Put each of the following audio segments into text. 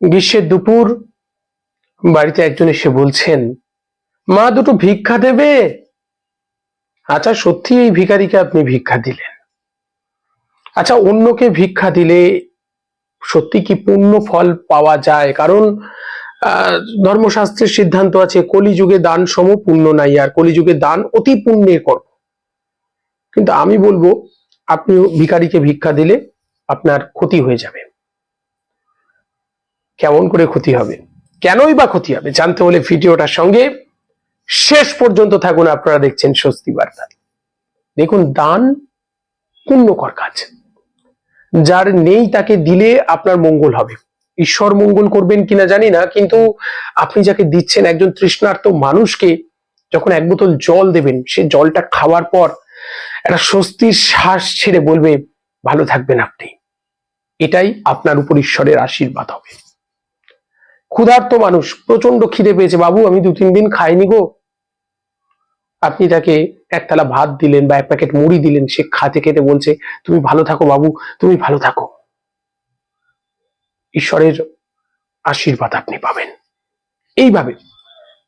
গ্রীষ্মের দুপুর, বাড়িতে একজন এসে বলছেন, মা দুটো ভিক্ষা দেবে? আচ্ছা সত্যি এই ভিখারিকে আপনি ভিক্ষা দিলেন? আচ্ছা অন্যকে ভিক্ষা দিলে সত্যি কি পূর্ণ ফল পাওয়া যায়? কারণ ধর্মশাস্ত্রের সিদ্ধান্ত আছে, কলিযুগে দান সম পুণ্য নাই, আর কলিযুগে দান অতি পুণ্যের কর্ম। কিন্তু আমি বলব আপনি ভিখারিকে ভিক্ষা দিলে আপনার ক্ষতি হয়ে যাবে। কেমন করে ক্ষতি হবে? কেনই বা ক্ষতি হবে? জানতে হলে ভিডিওটার সঙ্গে শেষ পর্যন্ত থাকুন। আপনারা দেখছেন স্বস্তি বার্তা। দেখুন, দান পুণ্যকর কাজ। যার নেই তাকে দিলে আপনার মঙ্গল হবে। ঈশ্বর মঙ্গল করবেন কিনা জানি না, কিন্তু আপনি যাকে দিচ্ছেন একজন তৃষ্ণার্ত মানুষকে, যখন এক বোতল জল দেবেন, সে জলটা খাওয়ার পর একটা স্বস্তির শ্বাস ছেড়ে বলবে, ভালো থাকবেন আপনি। এটাই আপনার উপর ঈশ্বরের আশীর্বাদ হবে। ক্ষুধার্ত মানুষ প্রচণ্ড খিদে পেয়েছে। বাবু, আমি দু, তিন দিন খাইনি গো। আপনি তাকে এক থালা ভাত দিলেন বা এক প্যাকেট মুড়ি দিলেন, সে খাতে খেতে বলছে, তুমি ভালো থাকো বাবু, তুমি ভালো থাকো। ঈশ্বরের আশীর্বাদ আপনি পাবেন। এইভাবে।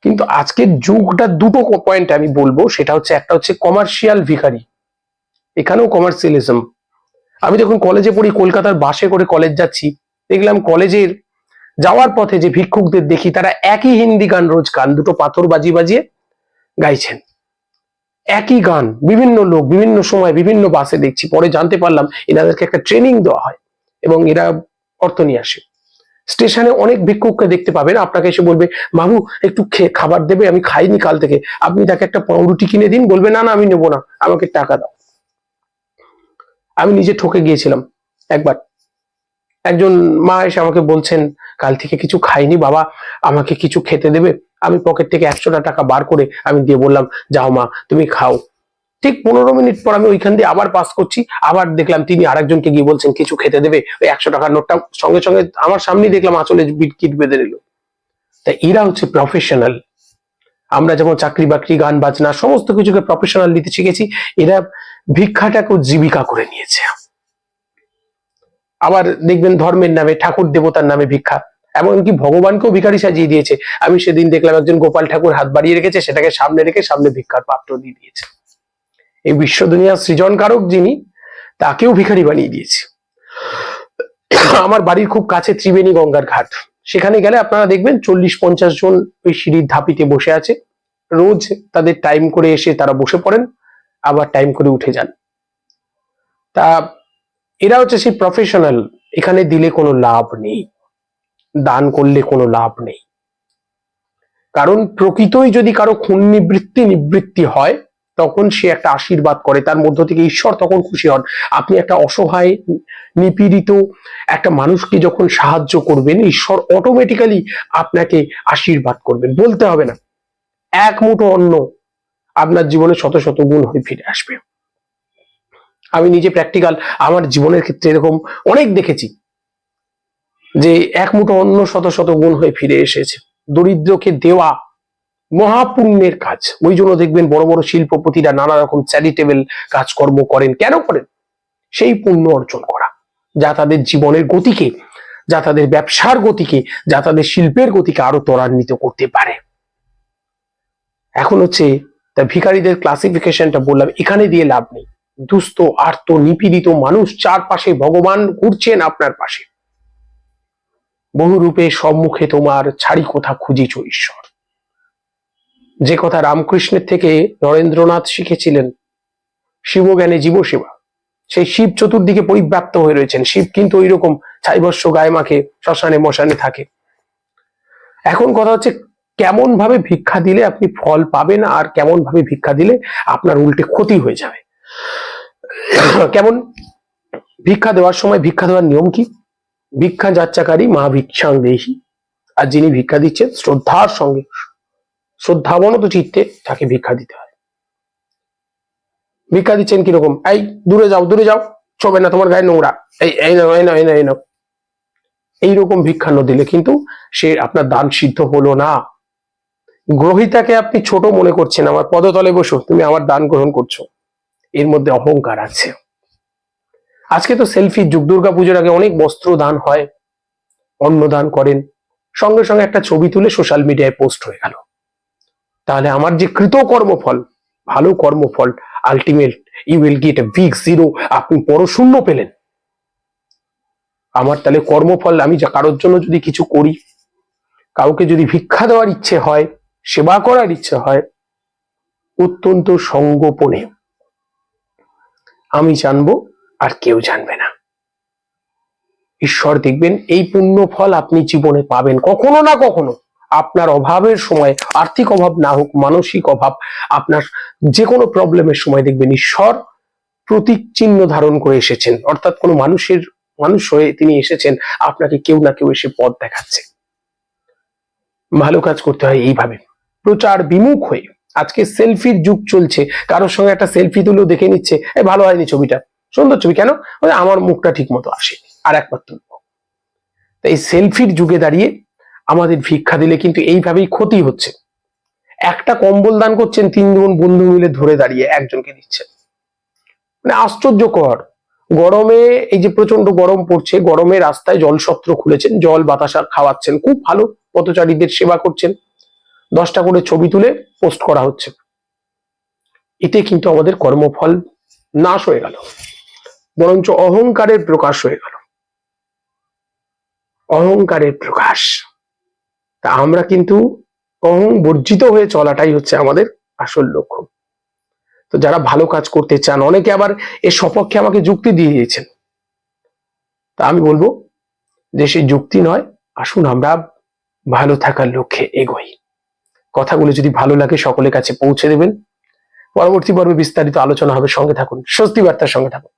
কিন্তু আজকের যুগটা দুটো পয়েন্ট আমি বলব, সেটা হচ্ছে, একটা হচ্ছে কমার্শিয়াল ভিখারি। এখানেও কমার্শিয়ালিজম আমি যখন কলেজে পড়ি, কলকাতার বাসে করে কলেজ যাচ্ছি, দেখলাম কলেজের যাওয়ার পথে যে ভিক্ষুকদের দেখি, তারা একই হিন্দি গান রোজ গান, দুটো পাথর বাজি বাজিয়ে গাইছেন। একই গান, বিভিন্ন লোক, বিভিন্ন সময়, বিভিন্ন বাসে দেখছি। পরে জানতে পারলাম এনাদেরকে একটা ট্রেনিং দেওয়া হয় এবং এরা অর্থ নিয়ে আসে। স্টেশনে অনেক ভিক্ষুককে দেখতে পাবেন। আপনাকে এসে বলবে বাবু একটু খাবার দেবে, আমি খাইনি কাল থেকে। আপনি তাকে একটা পাউরুটি কিনে দিন, বলবে, না না, আমি নেব না, আমাকে টাকা দাও। আমি নিজে ঠকে গিয়েছিলাম একবার। একজন মা এসে আমাকে বলছেন, কাল থেকে কিছু খাইনি বাবা, আমাকে কিছু খেতে দেবে? আমি পকেট থেকে একশোটা টাকা বার করে আমি দিয়ে বললাম, যাও মা, তুমি খাও। ঠিক পনেরো মিনিট পর আমি ওইখান দিয়ে আবার পাস করছি, আবার দেখলাম তিনি আরেকজনকে গিয়ে বলছেন, কিছু খেতে দেবে? ওই একশো টাকার নোটটা সঙ্গে সঙ্গে আমার সামনেই দেখলাম আঁচলে বিটকিট বেঁধে নিল তাই এরা হচ্ছে প্রফেশনাল আমরা যেমন চাকরি বাকরি, গান বাজনা, সমস্ত কিছুকে প্রফেশনাল নিতে শিখেছি, এরা ভিক্ষাটাকেও জীবিকা করে নিয়েছে। আবার দেখবেন ধর্মের নামে, ঠাকুর দেবতার নামে ভিক্ষা। এমনকি ভগবানকেও ভিখারি সাজিয়ে দিয়েছে। আমি সেদিন দেখলাম একজন গোপাল ঠাকুর হাত বাড়িয়ে রেখেছে, সেটাকে সামনে রেখে সামনে ভিক্ষার পাত্র দিয়ে দিয়েছে। এই বিশ্ব দুনিয়ার সৃজনকারক যিনি, তাকেও ভিখারি বানিয়ে দিয়েছে। আমার বাড়ির খুব কাছে ত্রিবেণী গঙ্গার ঘাট। সেখানে গেলে আপনারা দেখবেন চল্লিশ পঞ্চাশ জন ওই সিঁড়ির ধাপিতে বসে আছে। রোজ তাদের টাইম করে এসে তারা বসে পড়েন, আবার টাইম করে উঠে যান। তা এরা হচ্ছে সেই প্রফেশনাল এখানে দিলে কোনো লাভ নেই, দান করলে কোনো লাভ নেই। কারণ প্রকৃতই যদি কারও খুন নিবৃত্তি নিবৃত্তি হয়, তখন সে একটা আশীর্বাদ করে, তার মধ্য থেকে ঈশ্বর তখন খুশি হন। আপনি একটা অসহায়, নিপীড়িত একটা মানুষকে যখন সাহায্য করবেন, ঈশ্বর অটোমেটিক্যালি আপনাকে আশীর্বাদ করবেন বলতে হবে না, এক মুঠো অন্ন আপনার জীবনে শত শত গুণ হয়ে ফিরে আসবে। আমি নিজে প্র্যাকটিক্যাল আমার জীবনের ক্ষেত্রে এরকম অনেক দেখেছি যে এক মুঠো অন্য শত শত গুণ হয়ে ফিরে এসেছে। দরিদ্রকে দেওয়া মহাপুণ্যের কাজ। ওই জন্য দেখবেন বড় বড় শিল্পপতিরা নানা রকম চ্যারিটেবল কাজকর্ম করেন। কেন করেন? সেই পুণ্য অর্জন করা। যা তাদের জীবনের গতিকে, যা তাদের ব্যবসার গতিকে, যা তাদের শিল্পের গতিকে আরও ত্বরান্বিত করতে পারে। এখন হচ্ছে, তা ভিখারিদের ক্লাসিফিকেশনটা বললাম, এখানে দিয়ে লাভ নেই। দুস্থ, আর্ত, নিপীড়িত মানুষ চারপাশে ভগবান ঘুরছেন আপনার পাশে। বহু রূপে সম্মুখে তোমার ছাড়ি কোথা খুঁজিছ ঈশ্বর। যে কথা রামকৃষ্ণের থেকে নরেন্দ্রনাথ শিখেছিলেন, শিবজ্ঞানে জীবসেবা। সেই শিব চতুর্দিকে পরিব্যাপ্ত হয়ে রয়েছেন। শিব কিন্তু ওই রকম ছাইবস্য গায়ে মাখে, শ্মশানে মশানে থাকে। এখন কথা হচ্ছে কেমন ভাবে ভিক্ষা দিলে আপনি ফল পাবেন আর কেমন ভাবে ভিক্ষা দিলে আপনার উল্টে ক্ষতি হয়ে যাবে? কেমন? ভিক্ষা দেওয়ার সময় ভিক্ষা দেওয়ার নিয়ম কি? ভিক্ষা যাচ্চাকারী মা ভিক্ষাং দেহি আর যিনি ভিক্ষা দিচ্ছেন, শ্রদ্ধার সঙ্গে, শ্রদ্ধাবনত চিত্তে তাকে ভিক্ষা দিতে হয়। ভিক্ষা দিচ্ছেন কীরকম? এই, দূরে যাও দূরে যাও ছবে না তোমার গায়ে নোংরা। এই নাও, এই এইরকম ভিক্ষা ন দিলে কিন্তু সে আপনার দান সিদ্ধ হলো না। গ্রহিতাকে আপনি ছোট মনে করছেন, আমার পদতলে বসো, তুমি আমার দান গ্রহণ করছ। এর মধ্যে অহংকার আছে। আজকে তো সেলফি যুগ দুর্গা পুজোর আগে অনেক বস্ত্র দান হয়, অন্নদান করেন, সঙ্গে সঙ্গে একটা ছবি তুলে সোশ্যাল মিডিয়ায় পোস্ট হয়ে গেল। তাহলে আমার যে কৃত কর্মফল ভালো কর্মফল ultimate you will get a big zero আপনি বড় শূন্য পেলেন। আমার তাহলে কর্মফল, আমি যা কারোর জন্য যদি কিছু করি, কাউকে যদি ভিক্ষা দেওয়ার ইচ্ছে হয়, সেবা করার ইচ্ছে হয়, অত্যন্ত সঙ্গোপনে। আমি জানব আর কেউ জানবে না। ঈশ্বর দেখবেন, এই পুণ্য ফল আপনি জীবনে পাবেন কখনো না কখনো। আপনার অভাবের সময়, আর্থিক অভাব না হোক, মানসিক অভাব, আপনার যে কোনো প্রবলেমের সময় দেখবেন ঈশ্বর প্রতীক চিহ্ন ধারণ করে এসেছেন। অর্থাৎ কোনো মানুষের, মানুষ হয়ে তিনি এসেছেন, আপনাকে কেউ না কেউ এসে পথ দেখাচ্ছে। ভালো কাজ করতে হয় এইভাবে। প্রচার বিমুখ হয়ে আজকে সেলফির যুগ চলছে। কারোর সঙ্গে একটা সেলফি তুলেও দেখে নিচ্ছে। এ ভালো হয়নি ছবিটা। সুন্দর ছবি। কেন? বলে, আমার মুখটা ঠিক মতো আসে আর তো এই সেলফির যুগে দাঁড়িয়ে আমাদের ভিক্ষা দিলে কিন্তু এইভাবেই ক্ষতি হচ্ছে। একটা কম্বল দান করছেন তিনজন বন্ধু মিলে ধরে দাঁড়িয়ে একজনকে দিচ্ছেন। মানে আশ্চর্যকর। গরমে এই যে প্রচণ্ড গরম পড়ছে গরমে রাস্তায় জলসত্র খুলেছেন জল বাতাসা খাওয়াচ্ছেন। খুব ভালো পথচারীদের সেবা করছেন। দশটা করে ছবি তুলে পোস্ট করা হচ্ছে। এতে কিন্তু আমাদের কর্মফল নাশ হয়ে গেল। বরঞ্চ অহংকারের প্রকাশ হয়ে গেল। অহংকারের প্রকাশ। তা আমরা কিন্তু অহং বর্জিত হয়ে চলাটাই হচ্ছে আমাদের আসল লক্ষ্য। তো যারা ভালো কাজ করতে চান, অনেকে আবার এর সপক্ষে আমাকে যুক্তি দিয়ে দিয়েছেন। তা আমি বলব যে সেই যুক্তি নয়, আসুন আমরা ভালো থাকার লক্ষ্যে এগোই। কথাগুলো যদি ভালো লাগে সকলের কাছে পৌঁছে দেবেন। পরবর্তী পর্বে বিস্তারিত আলোচনা হবে সঙ্গে থাকুন। স্বস্তি বার্তার সঙ্গে থাকুন।